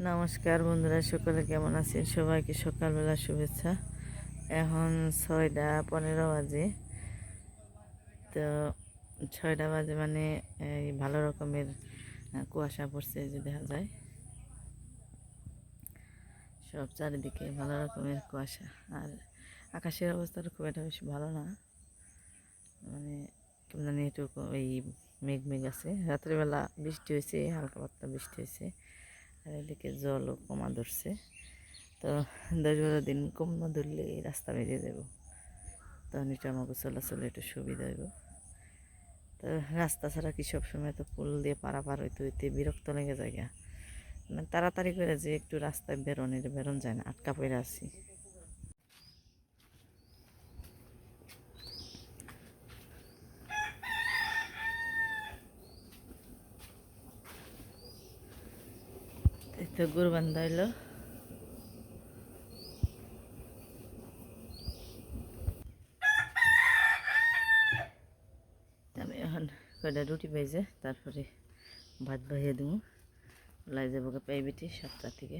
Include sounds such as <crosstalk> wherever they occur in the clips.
নমস্কার বন্ধুরা, সকলে কেমন আছেন? সবাইকে সকালবেলা শুভেচ্ছা। এখন ছয়টা পনেরো বাজে। তো ছয়টা বাজে মানে এই ভালো রকমের কুয়াশা পড়ছে যে দেখা যায়। সব চারিদিকে ভালো রকমের কুয়াশা। আর আকাশের অবস্থাটা খুব একটা বেশি ভালো না। মানে কেমন একটু এই মেঘ মেঘ আছে। রাত্রিবেলা বৃষ্টি হয়েছে, হালকা পাতলা বৃষ্টি হয়েছে। আর এদিকে জলও কমা ধরছে। তো দশ বারো দিন কম না ধরলে এই রাস্তা বেরিয়ে যাব তখন একটু আমাকে চলাচলে একটু সুবিধা হইব। তো রাস্তা ছাড়া কি সবসময় তো পুল দিয়ে পারাপার হইতে হইতে বিরক্ত লেগে যায়। মানে তাড়াতাড়ি করে যে একটু রাস্তায় বেরোন এটা বেরোন যায় না, আটকা পড়ে আছি এই তো বান্ধা হইল। আমি এখন কয়টা রুটি পাইছে, তারপরে ভাত ভাইয়ে দেবো। লাই পাই বেটি সাতটা থেকে।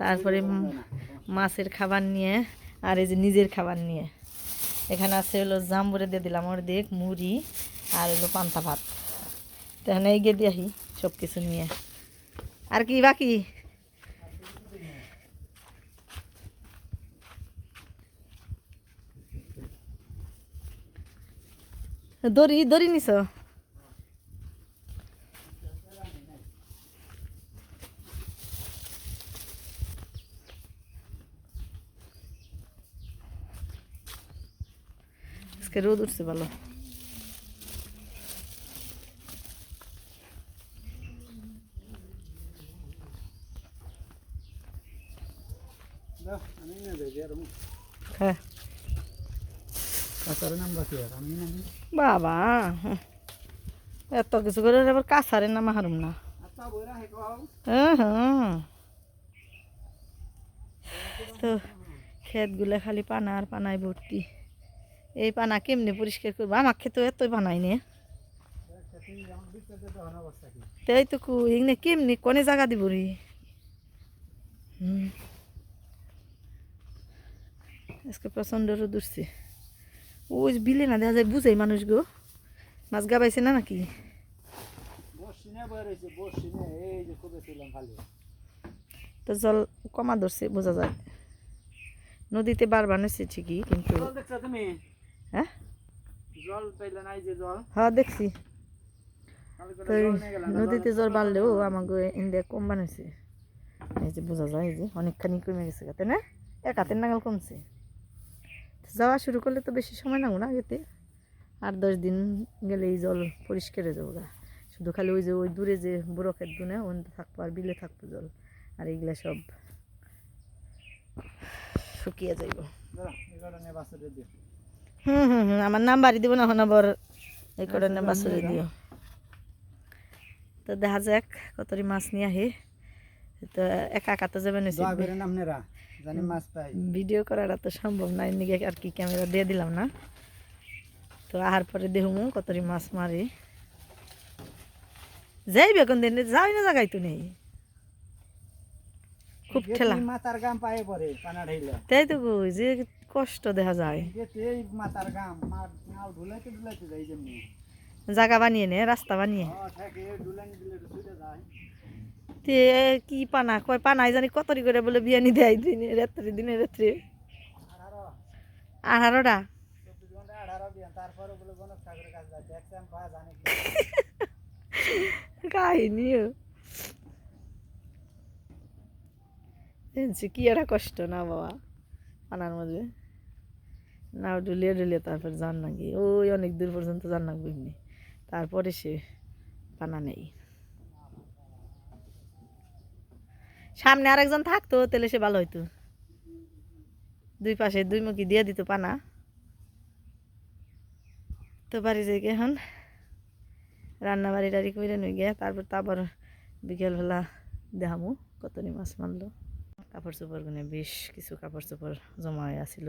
তারপরে মাছের খাবার নিয়ে আর এই যে নিজের খাবার নিয়ে। এখানে আছে হলো জাম্বুরে দিয়ে দিলাম ওর দেখ মুড়ি আর হলো পান্তা ভাত। তো এখানে এগিয়ে দিয়ে আসি সব কিছু নিয়ে আর কি বাকি দড়ি দড়ি নিছ আজকে রোদ উঠছে ভালো হ্যাঁ। বাবা হুঁ। এত কিছু করে আবার কাছারে না। মাহারুম না হ্যাঁ হ্যাঁ। তো ক্ষেতগুলো খালি পানা আর পানায় ভর্তি। এই পানা কেমনি পরিষ্কার করব? আমার ক্ষেতেও এতই পানাই নে। তাই তো কু এগুলো কেমনি কোনে জায়গা দিব রে? হুম। আজকে প্রচণ্ড রোদ উঠছে। ওই বিলে না দেখা যায় বুঝাই মানুষ গো। মাছ গাবাইছে না নাকি? তো জল কমা ধরছে বোঝা যায়। নদীতে বারবার নেছে ঠিকই কিন্তু হ্যাঁ? জল নাই যে জল। হ্যাঁ দেখছি। তো নদীতে জল বাড়লেও আমাকে ইন্ডিয়া কম বানাইছে। এই যে বোঝা যায় এই যে অনেকখানি কমে গেছে তাই না? এক হাতের নাগাল কমছে। যাওয়া শুরু করলে তো বেশি সময় লাগবো না যেতে। আর দশ দিন গেলে এই জল পরিষ্কার হয়ে যাব গা শুধু খালি ওই যে ওই দূরে যে বুড়ো খেত দুনে ওন থাকব আর বিলে থাকব জল। আর এইগুলা সব শুকিয়ে যাইব। হুম হুম হুম আমার নাম্বারই দিব না এখন আবার। এই করে বাসরে দিও। তো দেখা যাক কতরি মাছ নিয়ে আহে তো একা একা তো যাবেন জানি মাছ পাই। ভিডিও করাটা তো সম্ভব না এদিকে আর কি ক্যামেরা দিয়ে দিলাম না। তো আহার পরে দেখুমু কতরি মাছ মারি। যাই বেগুন দিন যাই না জায়গায় তো নেই। খুব ঠেলা। মাথার গাম পায়ে পানা ঢাইলে। তাই তো কই যে কষ্ট দেখা যায়। মাথার গাম নাও ঢুলাইতে ঢুলাইতে যাই যেমনি। জায়গা বানিয়ে নে রাস্তা বানিয়ে। দিলে যায়। তে কি পানা? কয় পানাই জানি কতরি করে বলে বিয়ানি দেয় দিনে রাত্রে দিনে রাত্রে। আঠারো আঠারোটা <laughs> জানি দেখছি কি একটা কষ্ট না বাবা পানার মধ্যে নাও ডুলিয়ে ডুলিয়ে তারপর যান নাকি ওই অনেক দূর পর্যন্ত যান না বুঝনি তারপরে সে পানা নেই। সামনে আরেকজন থাকতো, তাহলে সে ভালো হইতো। দুই পাশে দুই মুখি দিয়ে দিত পানা। তো বাড়ি গিয়ে এখন। রান্না বাড়ি টাড়ি করে নিয়ে গিয়ে তারপর তো আবার বিকেলবেলা দেখামু কতনি মাছ মারলো কাপড় চোপড় গুনে বেশ কিছু কাপড় চোপড় জমা হয়ে আসিল।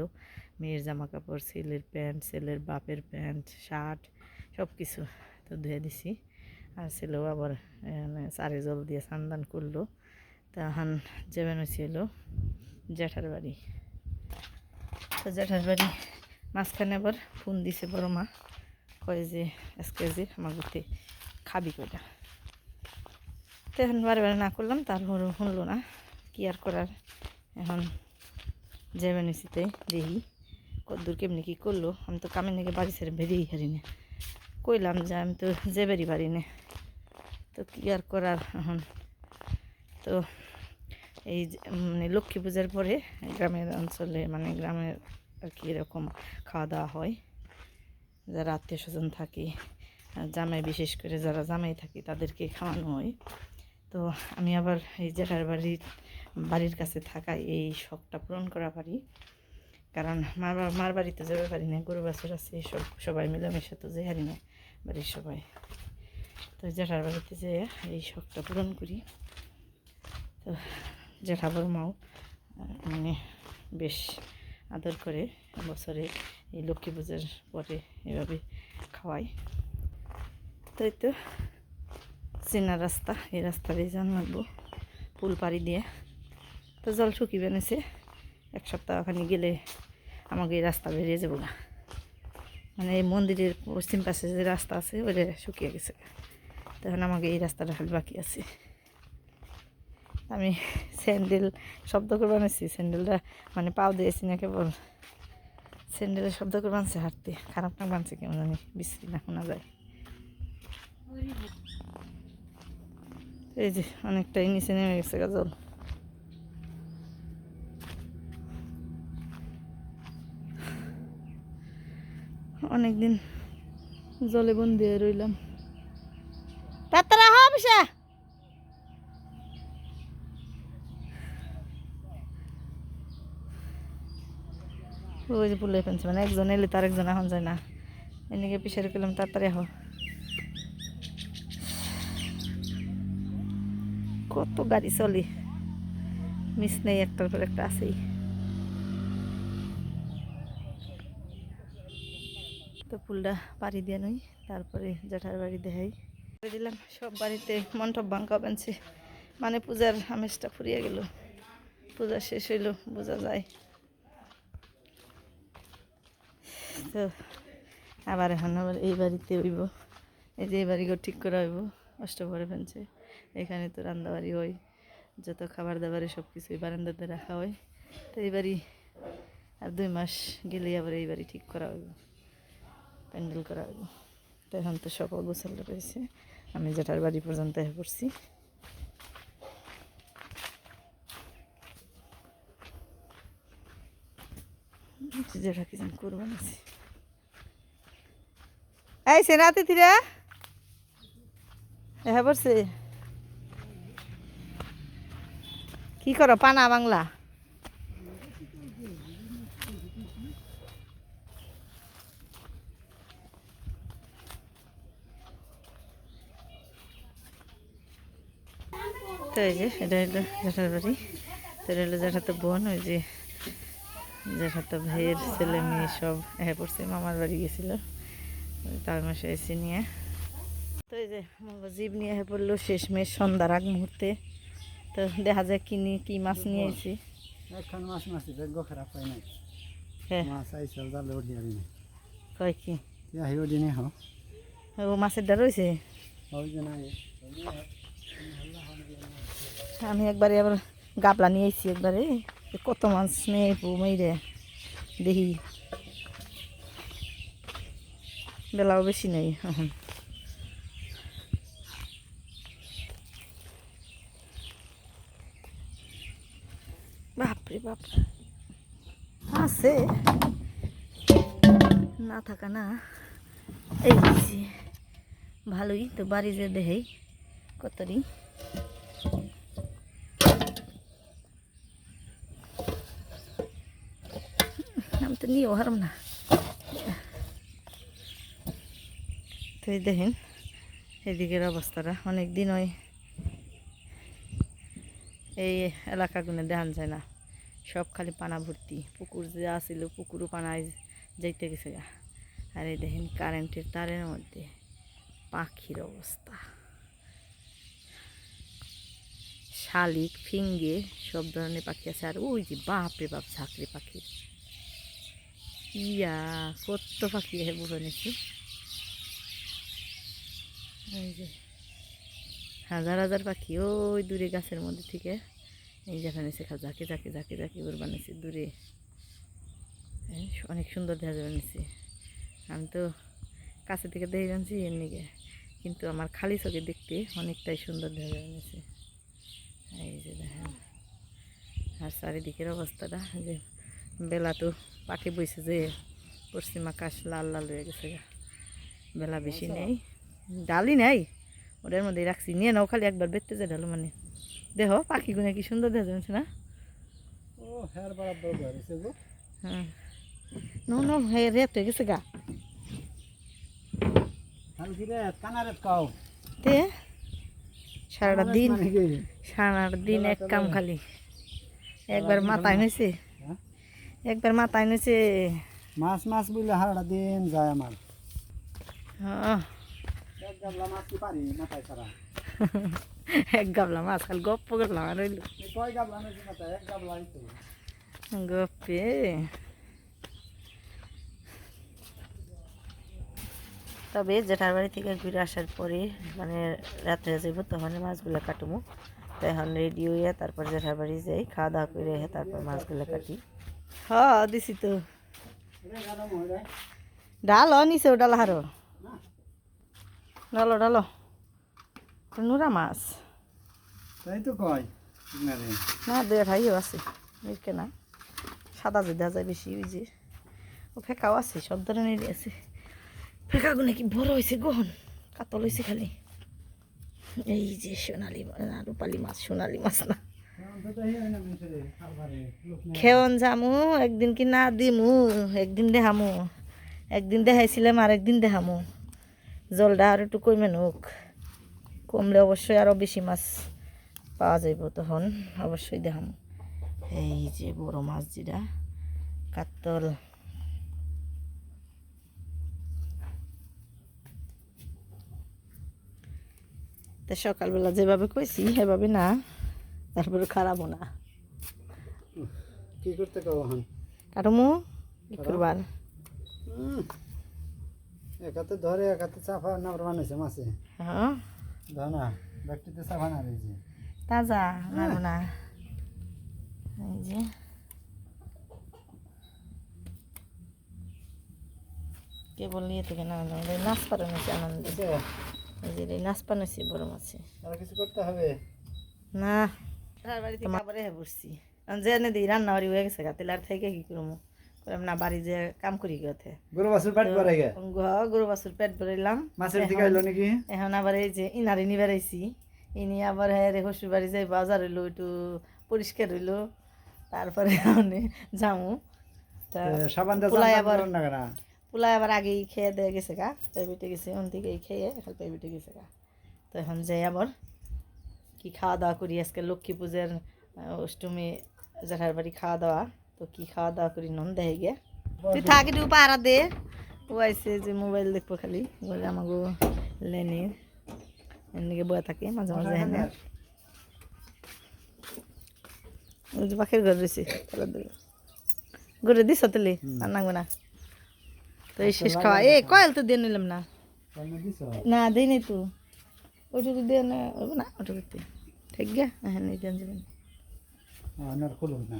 মেয়ের জামা কাপড়, ছেলের প্যান্ট, ছেলের বাপের প্যান্ট, শার্ট, সব কিছু তো ধুয়ে দিছি। আর ছিল আবার এখানে চারি জল দিয়ে সান্দান করল। তখন যাবেন হয়েছিল জ্যাঠার বাড়ি। তো জ্যাঠার বাড়ি মাঝখানে আবার ফোন দিছে বড় মা, কয় যে আজকে যে আমার ঘুরতে খাবি কয়টা। তো এখন বারে বারে না করলাম তারপর শুনলো না, কি আর করার। এখন যাবেন হয়েছিতে দেখি কদ্দূর কেমনি কী করল। আমি তো কামের নাকি বাড়ি ছেড়ে বেরিয়েই হারি না। কইলাম যে আমি তো যেবারই পারি না। তো কী আর করার এখন। তো এই মানে লক্ষ্মী পূজার পরে গ্রামের অঞ্চলে মানে গ্রামের আর কি এরকম খাওয়া দাওয়া হয়। যারা আত্মীয় স্বজন থাকে জামাই বিশেষ করে যারা জামাই থাকে, তাদেরকে খাওয়ানো হয়। তো আমি আবার এই জেঠার বাড়ির বাড়ির কাছে থাকা এই শখটা পূরণ করা পারি। কারণ মার মার বাড়িতে যাবে পারি না, গরু বাছুর আছে, সব, সবাই মিলেমিশে তো যে হারি না বাড়ির সবাই। তো জেঠার বাড়িতে যে এই শখটা পূরণ করি। তো জেঠা মাও মানে বেশ আদর করে বছরে এই লক্ষ্মী পুজোর পরে এভাবে খাওয়াই তো এই তো চেনা রাস্তা, এই রাস্তা দিয়ে যান লাগবো পুল পাড়ি দিয়ে। তো জল শুকিয়ে বেনেছে এক সপ্তাহ ওখানে গেলে আমাকে এই রাস্তা বেরিয়ে যাব না মানে এই মন্দিরের পশ্চিম পাশে যে রাস্তা আছে, ওইটা শুকিয়ে গেছে তখন আমাকে এই রাস্তাটা বাকি আছে। আমি স্যান্ডেল, শব্দ করে বানাইছি স্যান্ডেলটা মানে পাও দিয়েছি না কেবল স্যান্ডেলের শব্দ করে বানছে হাঁটতে। খারাপ না বানছে কেমন জানি, বিশ্রী না শোনা যায়। এই যে অনেকটাই নিচে নেমে গেছে জল। অনেকদিন জলে বন্দি রইলাম। তাড়াতাড়ি হবে ওই যে পুলে ফেলছে মানে একজন এলে তার একজন, এখন যায় না। এদিকে পিছিয়ে গেলাম তাড়াতাড়ি আহ। কত গাড়ি চলে। মিস নেই, একটার পর একটা আছেই। তো ফুলটা পাড়ি দিয়ে নই, তারপরে জ্যাঠার বাড়ি দেখাই। দিলাম, সব বাড়িতে মন্টপ বাঙ্কা বানছে। মানে পূজার আমেজটা ফুরিয়ে গেল। পূজা শেষ হইল বোঝা যায়। তো আবার এখন আবার এই বাড়িতে হইব। এই যে এই বাড়িঘর ঠিক করা হইব অষ্টভরে ফেলছে। এখানে তো রান্না বাড়ি হয়, যত খাবার দাবারে সব কিছুই বারান্দাতে রাখা হয়। তো এই বাড়ি আর দুই মাস গেলেই আবার এই বাড়ি ঠিক করা হইব, প্যান্ডেল করা হইব। তো এখন তো সব অগোছাল রয়েছে, আমি যেটার বাড়ি পর্যন্ত এসে পড়ছি। যেটা কি যেন করব নাছি এই সেনাতে থিরা। হ্যাঁ কি করো, পানা বাংলা? তো এই যে, এটা হলো জ্যাঠার বাড়ি। তো এটা হলো জ্যাঠাতো বোন, ওই যে জ্যাঠাতো ভাইয়ের ছেলে, মেয়ে সব হ্যাঁ পড়ছে মামার বাড়ি গেছিল। তার মাসে এসে নিয়ে। তো এই যে জীব নিয়ে হয়ে পড়ল শেষ মেশ সন্ধ্যার আগ মুহূর্তে। তো দেখা যায় কি নিয়ে কি মাছ নিয়ে এসেছি একখান মাছ মাছি ভাগ্য খারাপ হয় নাই। হ্যাঁ। মাছ আইসল জালে উঠি আনি কয় কি? ইয়া হিও দিনে হ ও মাছের আমি একবারে আবার গাবলা নিয়ে এসেছি একবারে। কত মাছ নিয়ে মেরে দেখি। বেলাও বেশি নেই এখন। বাপরে বাপ। আছে। না থাকা না। এই ভালোই তো বাড়ি যে দেহেই কতরি। আমি তো নিয়েও হারাম না। এই দেখেন, এদিকের অবস্থাটা। অনেক দিন ওই এই এলাকাগুলো দেখান যায় না। সব খালি পানা ভর্তি। পুকুর যে আসিল পুকুরও পানায় যাইতে গেছে গা। আর এই দেখেন, কারেন্টের তারের মধ্যে পাখির অবস্থা। শালিক, ফিঙ্গে, সব ধরনের পাখি আছে। আর ওই যে বাপরে বাপ, ঝাঁকড়ি পাখি। ইয়া, কত পাখি হ্যাঁ বুঝে নিচ্ছি। এই যে হাজার হাজার পাখি ওই দূরে গাছের মধ্যে থেকে। এই যেখানে শেখা ঝাঁকে ঝাঁকে ঝাঁকে ঝাঁকে করে বানিয়েছে দূরে। অনেক সুন্দর দেখা যাবে নিছি আমি তো কাছে থেকে দেখে জানছি এর নিকে কিন্তু আমার খালি চোখে দেখতে অনেকটাই সুন্দর দেখা যাবে এই যে দেখেন। আর চারিদিকের অবস্থাটা যে বেলা তো পাখি বইছে যে পশ্চিম আকাশ লাল লাল হয়ে গেছে। বেলা বেশি নেই। ডালি নাই। ওটার মধ্যে রাখছি। নিয়ে নাও খালি একবার বেরতে যায় ডালো মানে। দেখো পাখিগুলো কি সুন্দর দেখা যাচ্ছে না? হ্যাঁ। নো নো হে রেত হয়ে গেছে গা। তে সারাটা দিন মানে সারাটা দিন এক কাম খালি। একবার মাথায় হ্যাঁ? একবার মাথায় নিয়েছে মাছ মাছ বলে হারাটা দিন যায় আমার। হ্যাঁ। গাবলা মাছ কি পারি? মাথায় ছাড়া <laughs> এক গাবলা মাছ খালি গপ্প করলাম আর রইল কয় গাবলা নাকি মাথায় এক গাবলাই তো গপ্পে। তবে জেঠার বাড়ি থেকে ঘুরে আসার পরে মানে রাত্রে যাইব তখন মাছগুলো কাটবো তো এখন রেডি হইয়া তারপর জেঠার বাড়ি যাই খাওয়া দাওয়া করে তারপর মাছগুলো কাটি। হ্যাঁ দিছি তো। গাদা মরে ডাল হারো। ডালো ডালো নুরা মাছ। তাই তো কয় না দুই আঠাইও আছে মিরকে না। সাদা যে দেখা যায় বেশি ওই যে। ও ফেঁকাও আছে সব ধরনেরই আছে। ফেঁকাগুলো কি বড় হয়েছে গহন কাতল হয়েছে খালি। এই যে সোনালি না, রূপালি মাছ সোনালি মাছ না। খেয়ন যামু একদিন কি না দিমু একদিন দেখামু। একদিন দেখাইছিলাম আর একদিন দেখামু। জলটা আর একটু কমে নোক। কমলে অবশ্যই আরও বেশি মাছ পাওয়া যাইব তখন অবশ্যই দেখাম। এই যে বড় মাছ যেটা কাতল। তা সকালবেলা যেভাবে কইছি সেভাবে না তারপরে খারাপও না। কি করতে কাটমু কি করবার এক হাতে ধরে এক হাতে চাফা নাম্বার বানাইছে মাছে হ্যাঁ? ধনা ব্যক্তিতে চাফা না রয়েছে তাজা না না। এই যে। কেবল নিয়ে থেকে না না নাচ পারানো আনন্দ। এই যে। এই নাচ পানাচ্ছি বড় মাছে। আর কিছু করতে হবে? না। তার বাড়িতে খাবারে হ্যাঁ বসছি। যে এনে দিই রান্না বাড়ি হয়ে গেছে গা তেলার থেকে কি করব? না বাড়ি যে কাম করি গেছে গরু বাছুর পেট ভরে গে? গরু বাছুর পেট ভরাইলাম। মাছের দিকে আইলো নাকি? এখন আবার এই যে ইনারে নিবার আইছি ইনি আবার হ্যাঁ রে শ্বশুর বাড়ি যাই বাজার হইল একটু পরিষ্কার হইল। তারপরে আমি যামু। সাবান পোলাই আবার পোলাই আবার আগেই খেয়ে দিয়ে গেছে গা পেয়ে বেটে গেছে ওন থেকেই খেয়ে এখন পেয়ে বেটে গেছে গা। তো এখন যাই আবার। কি খাওয়া দাওয়া করি? আজকে লক্ষ্মী পূজার অষ্টমী জেঠার বাড়ি খাওয়া দাওয়া। তো কি খাওয়া দাওয়া করি নন দেখে গে তুই থাক একটু পাহারা দে ও আইসে যে মোবাইল দেখব খালি বলে আমাকে লেনে এদিকে বয়ে থাকে মাঝে মাঝে হ্যাঁ পাখির ঘর রয়েছে ঘুরে দিস তাহলে আর নাগবে না তো এই শেষ খাওয়া এ কয়েল তো দিয়ে নিলাম না না দেই নাই তো ওইটুকু দিয়ে না ওইটুকু না ওইটুকু দিয়ে ঠিক গা হ্যাঁ দেন যাবেন না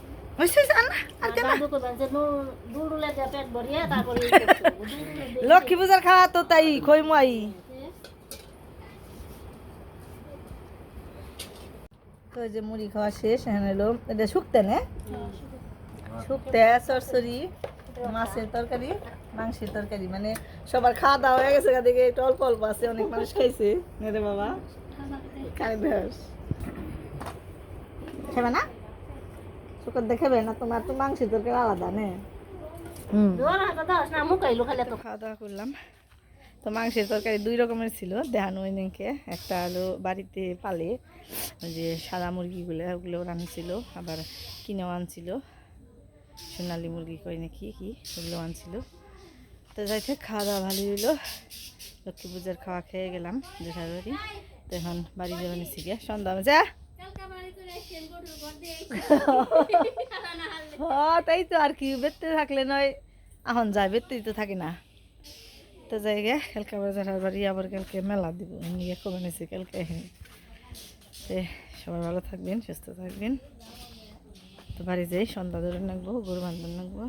লক্ষ্মী পূজার খাওয়া তো তাই খই মাই তো যে মুড়ি খাওয়া শেষ হ্যাঁ হলো এটা শুকতে না? শুকতে সরসরি মাছের তরকারি মাংসের তরকারি। মানে সবার খাওয়া দাওয়া হয়ে গেছে দেখে একটু অল্প অল্প আছে অনেক মানুষ খাইছে। রে বাবা খাই খাবে না? শুকর দেখাবে না তোমার তো মাংসের তরকারি আলাদা নে? খাওয়া দাওয়া করলাম। তো মাংসের তরকারি দুই রকমের ছিল দেহানো ওইদিনকে একটা হলো বাড়িতে পালে ওই যে সাদা মুরগিগুলো ওগুলো রান্না আবার কিনেও আনছিল। সোনালি মুরগি কই নাকি কি ওগুলো আনছিল। তো যাইতে খাওয়া দাওয়া ভালোই হইল। লক্ষ্মী পূজার খাওয়া খেয়ে গেলাম জেঠার বাড়ি। তো এখন বাড়ি নিচ্ছি গিয়ে সন্ধ্যা যা হ্যাঁ তাই তো আর কি বেরতে থাকলে নয়। এখন যাই বেরতেই তো থাকি না। তো যাই গে, কালকে আবার যারা বাড়ি আবার কালকে মেলা দিব নিয়ে কমে নিয়েছি কালকে। তে সবাই ভালো থাকবেন, সুস্থ থাকবেন। তো বাড়ি যাই, সন্ধ্যা ধরে নাকবো, গরু বান্ধব রাখব